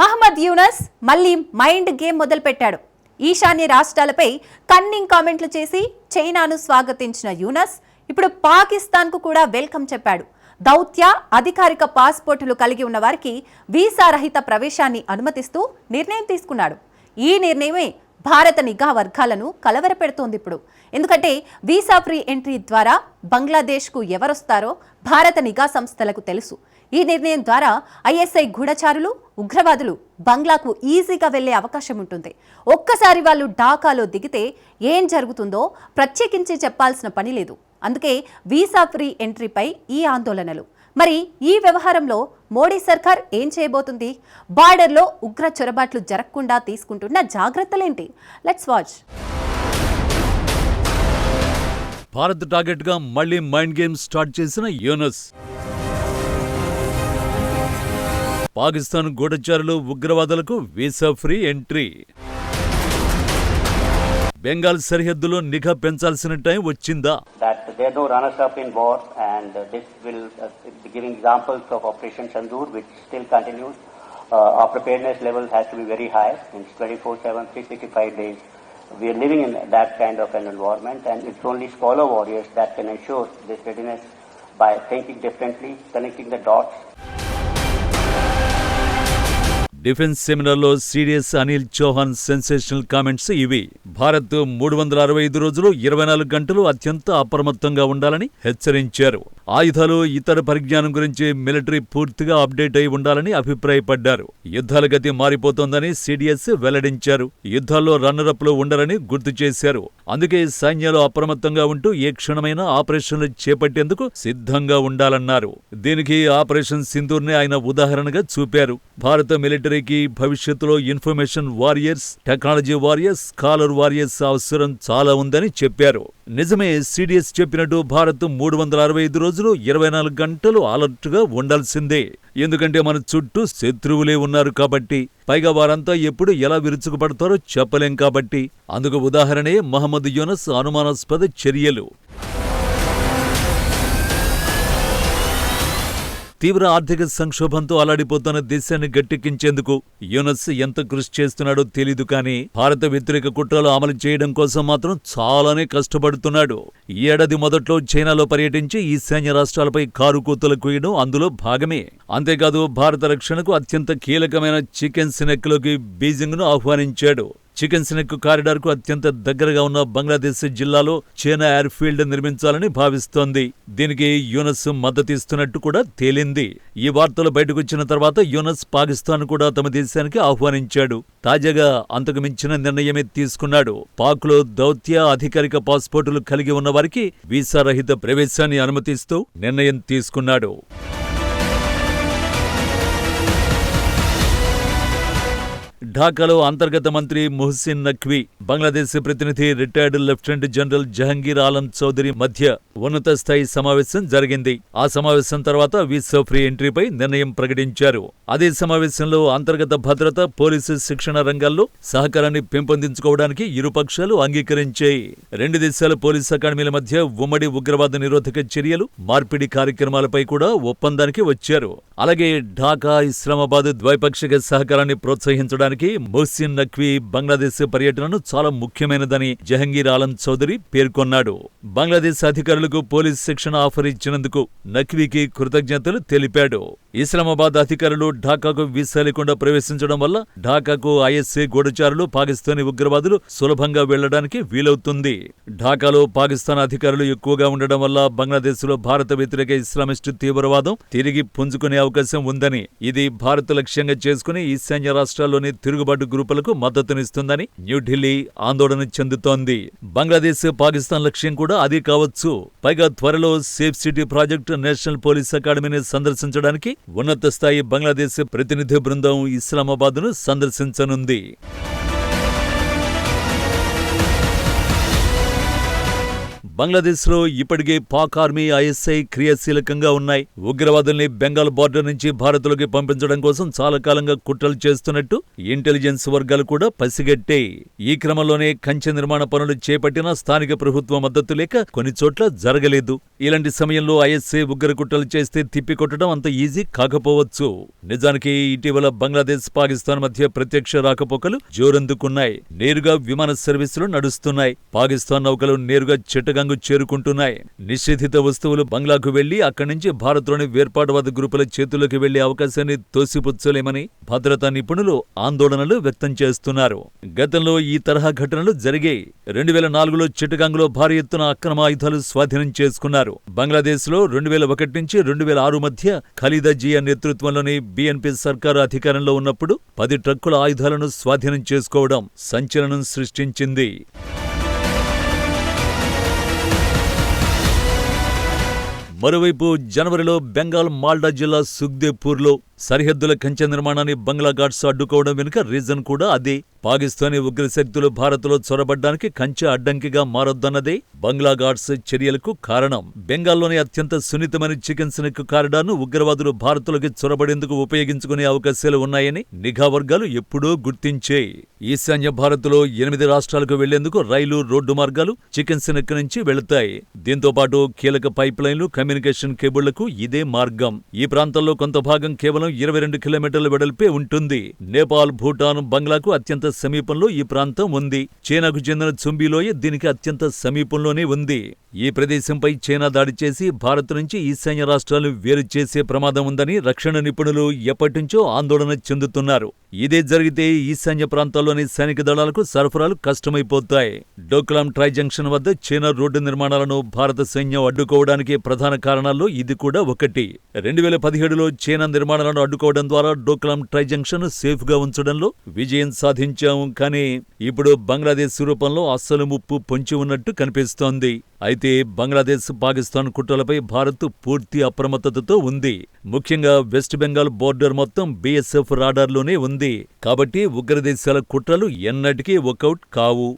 మహమ్మద్ యూనస్ మళ్ళీ mind game మొదలుపెట్టాడు. ఈశాన్య రాష్ట్రాలపై కన్నింగ్ కామెంట్లు చేసి చైనాను స్వాగతించిన యూనస్ ఇప్పుడు పాకిస్తాన్కు కూడా వెల్కమ్ చెప్పాడు. దౌత్య అధికారిక పాస్పోర్టులు కలిగి ఉన్న వారికి వీసా రహిత ప్రవేశాన్ని అనుమతిస్తూ నిర్ణయం తీసుకున్నాడు. ఈ నిర్ణయమే భారత నిఘా వర్గాలను కలవరపెడుతోంది ఇప్పుడు. ఎందుకంటే వీసా ఫ్రీ ఎంట్రీ ద్వారా బంగ్లాదేశ్కు ఎవరొస్తారో భారత నిఘా సంస్థలకు తెలుసు. ఈ నిర్ణయం ద్వారా ఐఎస్ఐ గూఢచారులు ఉగ్రవాదులు బంగ్లాకు ఈజీగా వెళ్ళే అవకాశం ఉంటుంది. ఒక్కసారి వాళ్ళు ఢాకాలో దిగితే ఏం జరుగుతుందో ప్రత్యేకించి చెప్పాల్సిన పని లేదు. అందుకే వీసా ఫ్రీ ఎంట్రీపై ఈ ఆందోళనలు. మరి ఈ వ్యవహారంలో మోడీ సర్కార్ ఏం చేయబోతుంది? బార్డర్లో ఉగ్ర చొరబాట్లు జరగకుండా తీసుకుంటున్న జాగ్రత్తలేంటి? లెట్స్ వాచ్ భారత్ టార్గెట్గా మైండ్ గేమ్ స్టార్ట్ చేసిన యూనస్. పాకిస్తాన్ గూఢచారులు ఉగ్రవాదులకు వీసా ఫ్రీ ఎంట్రీ. బెంగాల్ సరిహద్దులో నిఘా పెంచాల్సిన టైం వచ్చిందా that there are no runners-up in war, and this will be giving examples of Operation Sandur, which still continues. Uh, our preparedness level has to be very high. It's 24/7, 365 days. We are living in that kind of an environment, and it's only scholar warriors that can ensure this readiness by thinking differently, connecting the dots, defence సెమినార్లో serious Anil Chauhan sensational comments ఇవి. భారత్ మూడు వందల అరవై ఐదు రోజులు ఇరవై నాలుగు గంటలు అత్యంత అప్రమత్తంగా ఉండాలని హెచ్చరించారు. ఆయుధాలు ఇతర పరిజ్ఞానం గురించి మిలిటరీ పూర్తిగా అప్డేట్ అయి ఉండాలని అభిప్రాయపడ్డారు. యుద్ధాల గతి మారిపోతోందని సిడిఎస్ వెల్లడించారు. యుద్ధాల్లో రన్నరప్లు ఉండరని గుర్తు చేశారు. అందుకే సైన్యాలు అప్రమత్తంగా ఉంటూ ఏ క్షణమైన ఆపరేషన్లు చేపట్టేందుకు సిద్ధంగా ఉండాలన్నారు. దీనికి ఆపరేషన్ సింధూర్నే ఆయన ఉదాహరణగా చూపారు. భారత మిలిటరీ మిలిటరీకి భవిష్యత్తులో information warriors technology warriors scholar warriors అవసరం చాలా ఉందని చెప్పారు. నిజమే సిడిఎస్ చెప్పినట్టు భారత్ మూడు వందల అరవై ఐదు రోజులు ఇరవై నాలుగు గంటలు అలర్ట్గా ఉండాల్సిందే. ఎందుకంటే మన చుట్టూ శత్రువులే ఉన్నారు కాబట్టి పైగా వారంతా ఎప్పుడు ఎలా విరుచుకుపడతారో చెప్పలేం కాబట్టి అందుకు ఉదాహరణే మహమ్మద్ యూనస్ అనుమానాస్పద చర్యలు. తీవ్ర ఆర్థిక సంక్షోభంతో అలాడిపోతున్న దేశాన్ని గట్టెక్కించేందుకు యూనస్ ఎంత కృషి చేస్తున్నాడో తెలీదు కానీ భారత వ్యతిరేక కుట్రలు అమలు చేయడం కోసం మాత్రం చాలానే కష్టపడుతున్నాడు. ఈ ఏడాది మొదట్లో చైనాలో పర్యటించి ఈశాన్య రాష్ట్రాలపై కారు కూతలు కుయ్యడం అందులో భాగమే. అంతేకాదు భారత రక్షణకు అత్యంత కీలకమైన చికెన్ సినెక్లోకి బీజింగ్ను ఆహ్వానించాడు. చికెన్ సినెక్ కారిడార్కు అత్యంత దగ్గరగా ఉన్న బంగ్లాదేశ్ జిల్లాలో చైనా ఎయిర్ఫీల్డ్ నిర్మించాలని భావిస్తోంది. దీనికి యూనస్ మద్దతిస్తున్నట్టు కూడా తేలింది. ఈ వార్తలు బయటకొచ్చిన తర్వాత యూనస్ పాకిస్తాన్ కూడా తమ దేశానికి ఆహ్వానించాడు. తాజాగా అంతకు మించిన నిర్ణయమే తీసుకున్నాడు. పాక్లో దౌత్య అధికారిక పాస్పోర్టులు కలిగి ఉన్న వారికి వీసా రహిత ప్రవేశాన్ని అనుమతిస్తూ నిర్ణయం తీసుకున్నాడు. ఢాకాలో అంతర్గత మంత్రి మొహసిన్ నఖ్వీ బంగ్లాదేశ్ ప్రతినిధి retired lieutenant general Jahangir Alam Chowdhury మధ్య ఉన్నత స్థాయి సమావేశం జరిగింది. ఆ సమావేశం తర్వాత వీసా ఫ్రీ ఎంట్రీపై నిర్ణయం ప్రకటించారు. అదే సమావేశంలో అంతర్గత భద్రత పోలీసు శిక్షణ రంగాల్లో సహకారాన్ని పెంపొందించుకోవడానికి ఇరు పక్షాలు అంగీకరించాయి. రెండు దేశాల పోలీసు అకాడమీల మధ్య ఉమ్మడి ఉగ్రవాద నిరోధక చర్యలు మార్పిడి కార్యక్రమాలపై కూడా ఒప్పందానికి వచ్చారు. అలాగే ఢాకా ఇస్లామాబాద్ ద్వైపాక్షిక సహకారాన్ని ప్రోత్సహించడానికి మొహసిన్ నఖ్వీ బంగ్లాదేశ్ పర్యటనను చాలా ముఖ్యమైనదని జహంగీర్ ఆలం చౌదరి పేర్కొన్నాడు. బంగ్లాదేశ్ అధికారులకు పోలీస్ శిక్షణ ఆఫర్ ఇచ్చినందుకు నఖ్వీకి కృతజ్ఞతలు తెలిపాడు. ఇస్లామాబాద్ అధికారులు ఢాకాకు వీసా లేకుండా ప్రవేశించడం వల్ల ఢాకాకు ఐఎస్ఏ గూఢచారులు పాకిస్తానీ ఉగ్రవాదులు సులభంగా వెళ్ళడానికి వీలవుతుంది. ఢాకాలో పాకిస్తాన్ అధికారులు ఎక్కువగా ఉండడం వల్ల బంగ్లాదేశ్లో భారత వ్యతిరేక ఇస్లామిస్టు తీవ్రవాదం తిరిగి పుంజుకునే అవకాశం ఉందని ఇది భారత్ లక్ష్యంగా చేసుకుని ఈశాన్య రాష్ట్రాల్లోని తిరుగుబాటు గ్రూపులకు మద్దతునిస్తుందని న్యూఢిల్లీ ఆందోళన చెందుతోంది. బంగ్లాదేశ్ పాకిస్తాన్ లక్ష్యం కూడా అదే కావచ్చు. పైగా త్వరలో safe city project national police అకాడమీని సందర్శించడానికి ఉన్నత స్థాయి బంగ్లాదేశ్ ప్రతినిధి బృందం ఇస్లామాబాద్ను సందర్శించనుంది. బంగ్లాదేశ్లో ఇప్పటికే పాక్ ఆర్మీ ఐఎస్ఐ క్రియాశీలకంగా ఉన్నాయి. ఉగ్రవాదుల్ని బెంగాల్ బార్డర్ నుంచి భారత్లోకి పంపించడం కోసం చాలా కాలంగా కుట్రలు చేస్తున్నట్టు ఇంటెలిజెన్స్ వర్గాలు కూడా పసిగట్టే. ఈ క్రమంలోనే కంచె నిర్మాణ పనులు చేపట్టిన స్థానిక ప్రభుత్వ మద్దతు లేక కొన్ని చోట్ల జరగలేదు. ఇలాంటి సమయంలో ఐఎస్ఐ ఉగ్ర కుట్రలు చేస్తే తిప్పికొట్టడం అంత ఈజీ కాకపోవచ్చు. నిజానికి ఇటీవల బంగ్లాదేశ్ పాకిస్తాన్ మధ్య ప్రత్యక్ష రాకపోకలు జోరందుకున్నాయి. నేరుగా విమాన సర్వీసులు నడుస్తున్నాయి. పాకిస్తాన్ నౌకలు నేరుగా చిట్టగంగు చేరుకుంటున్నాయి. నిషేధిత వస్తువులు బంగ్లాకు వెళ్ళి అక్కడి నుంచి భారత్లోని వేర్పాటువాద గ్రూపుల చేతుల్లోకి వెళ్ళే అవకాశాన్ని తోసిపుచ్చలేమని భద్రతా నిపుణులు ఆందోళనలు వ్యక్తం చేస్తున్నారు. గతంలో ఈ తరహా ఘటనలు జరిగాయి. రెండు వేల నాలుగులో చిట్టగాంగులో భారీ ఎత్తున అక్రమ ఆయుధాలు స్వాధీనం చేసుకున్నారు. బంగ్లాదేశ్లో రెండు వేల ఒకటి నుంచి రెండు వేల ఆరు మధ్య ఖలీదా జియా నేతృత్వంలోని బీఎన్పీ సర్కారు అధికారంలో ఉన్నప్పుడు పది ట్రక్కుల ఆయుధాలను స్వాధీనం చేసుకోవడం సంచలనం సృష్టించింది. మరోవైపు జనవరిలో బెంగాల్ మాల్డా జిల్లా సుఖ్దేపూర్లో సరిహద్దుల కంచె నిర్మాణాన్ని బంగ్లా ఘాట్స్ అడ్డుకోవడం వెనుక రీజన్ కూడా అదే. పాకిస్తానీ ఉగ్రశక్తులు భారత్లో చొరబడ్డానికి కంచె అడ్డంకిగా మారొద్దన్నదే బంగ్లా ఘాట్స్ చర్యలకు కారణం. బెంగాల్లోని అత్యంత సున్నితమైన చికెన్ స్నెక్ కారిడార్ను ఉగ్రవాదులు భారత్లోకి చొరబడేందుకు ఉపయోగించుకునే అవకాశాలు ఉన్నాయని నిఘా వర్గాలు ఎప్పుడూ గుర్తించాయి ఈశాన్య భారత్లో ఎనిమిది రాష్ట్రాలకు వెళ్ళేందుకు రైలు రోడ్డు మార్గాలు చికెన్ స్నెక్ నుంచి వెళతాయి. దీంతో పాటు కీలక పైప్లైన్లు కమ్యూనికేషన్ కేబుళ్ళకు ఇదే మార్గం. ఈ ప్రాంతంలో కొంత భాగం కేవలం ఇరవై రెండు కిలోమీటర్ల వెడల్పే ఉంటుంది. నేపాల్ భూటాన్ బంగ్లాకు అత్యంత సమీపంలో ఈ ప్రాంతం ఉంది. చైనాకు చెందిన చుంబీలోయ దీనికి అత్యంత సమీపంలోనే ఉంది. ఈ ప్రదేశంపై చైనా దాడి చేసి భారత్ నుంచి ఈశాన్య రాష్ట్రాలు వేరు చేసే ప్రమాదం ఉందని రక్షణ నిపుణులు ఎప్పటినుంచో ఆందోళన చెందుతున్నారు. ఇదే జరిగితే ఈశాన్య ప్రాంతాల్లోని సైనిక దళాలకు సరఫరాలు కష్టమైపోతాయి. డోక్లాం ట్రై జంక్షన్ వద్ద చైనా రోడ్డు నిర్మాణాలను భారత సైన్యం అడ్డుకోవడానికి ప్రధాన కారణాల్లో ఇది కూడా ఒకటి. రెండు వేల పదిహేడులో చైనా నిర్మాణాలను అడ్డుకోవడం ద్వారా డోక్లాం ట్రై జంక్షన్ సేఫ్గా ఉంచడంలో విజయం సాధించాము కానీ ఇప్పుడు బంగ్లాదేశ్ రూపంలో అస్సలు ముప్పు పొంచి ఉన్నట్టు కనిపిస్తోంది. అయితే బంగ్లాదేశ్ పాకిస్తాన్ కుట్రలపై భారత్ పూర్తి అప్రమత్తతతో ఉంది. ముఖ్యంగా వెస్ట్ బెంగాల్ బోర్డర్ మొత్తం బీఎస్ఎఫ్ రాడార్లోనే ఉంది. కాబట్టి ఉగ్రదేశాల కుట్రలు ఎన్నటికీ వర్కౌట్ కావు.